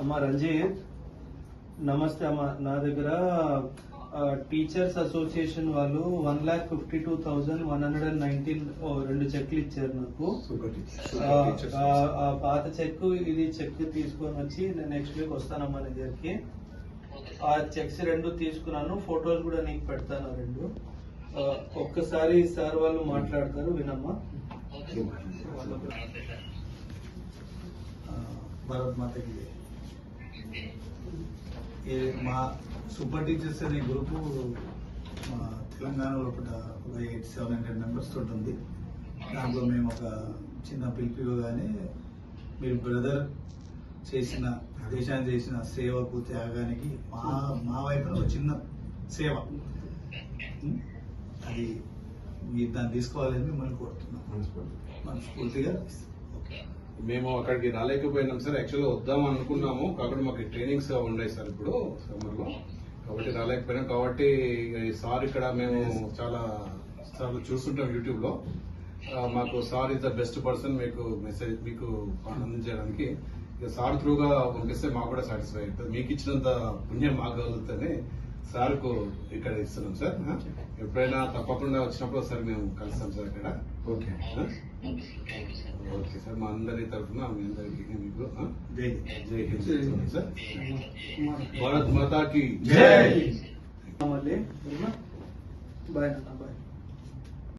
అమ్మ రంజిత్ నమస్తే అమ్మ. నా దగ్గర టీచర్స్ అసోసియేషన్ వాళ్ళు one lakh fifty two thousand one hundred and nineteen రెండు చెక్లు ఇచ్చారు నాకు. ఆ, పాత చెక్ ఇది చెక్ తీసుకొని వచ్చి నేను నెక్స్ట్ వీక్ వస్తానమ్మా నీ దగ్గరికి. ఆ చెక్స్ రెండు తీసుకున్నాను. ఫొటోస్ కూడా నీకు పెడతాను రెండు. ఒక్కసారి సార్ వాళ్ళు మాట్లాడతారు వినమ్మా. భారత్ మాతకి. మా సూపర్ టీచర్స్ అనే గ్రూపు మా తెలంగాణలో ఒక ఒక ఎయిట్ సెవెన్ హండ్రెడ్ మెంబర్స్ తోటి ఉంది. దాంట్లో మేము ఒక చిన్న పిలుపు ఇవ్వగానే మీరు బ్రదర్ చేసిన దేశాన్ని చేసిన సేవకు త్యాగానికి మా మా వైపున ఒక చిన్న సేవ? అది మీరు దాన్ని తీసుకోవాలని మిమ్మల్ని కోరుతున్నాం. మనస్ఫూర్తిగా మేము అక్కడికి రాలేకపోయినాం సార్. యాక్చువల్గా వద్దాం అనుకున్నాము. కాబట్టి మాకు ట్రైనింగ్స్ ఉన్నాయి సార్ ఇప్పుడు సమ్మర్లో. కాబట్టి రాలేకపోయినాం. కాబట్టి ఈ సార్ ఇక్కడ మేము చాలా సార్లు చూస్తుంటాం యూట్యూబ్లో. ఆ, మాకు sir is the best person మీకు మెసేజ్ మీకు అందించడానికి. ఇక సార్ త్రూగా పంపిస్తే మాకు కూడా సాటిస్ఫై అవుతుంది. మీకు ఇచ్చినంత పుణ్యం మాకు కలుగుతుంది. సార్కు ఇక్కడ ఇస్తున్నాం సార్? ఎప్పుడైనా తప్పకుండా వచ్చినప్పుడు ఒకసారి మేము కలుస్తాం సార్ ఇక్కడ. ఓకే? ఓకే సార్ మా అందరి తరఫున మీ అందరికి మీకు ఆ? జై జై హింద్ సార్. భారత్ మాతాకి జై. Bye bye.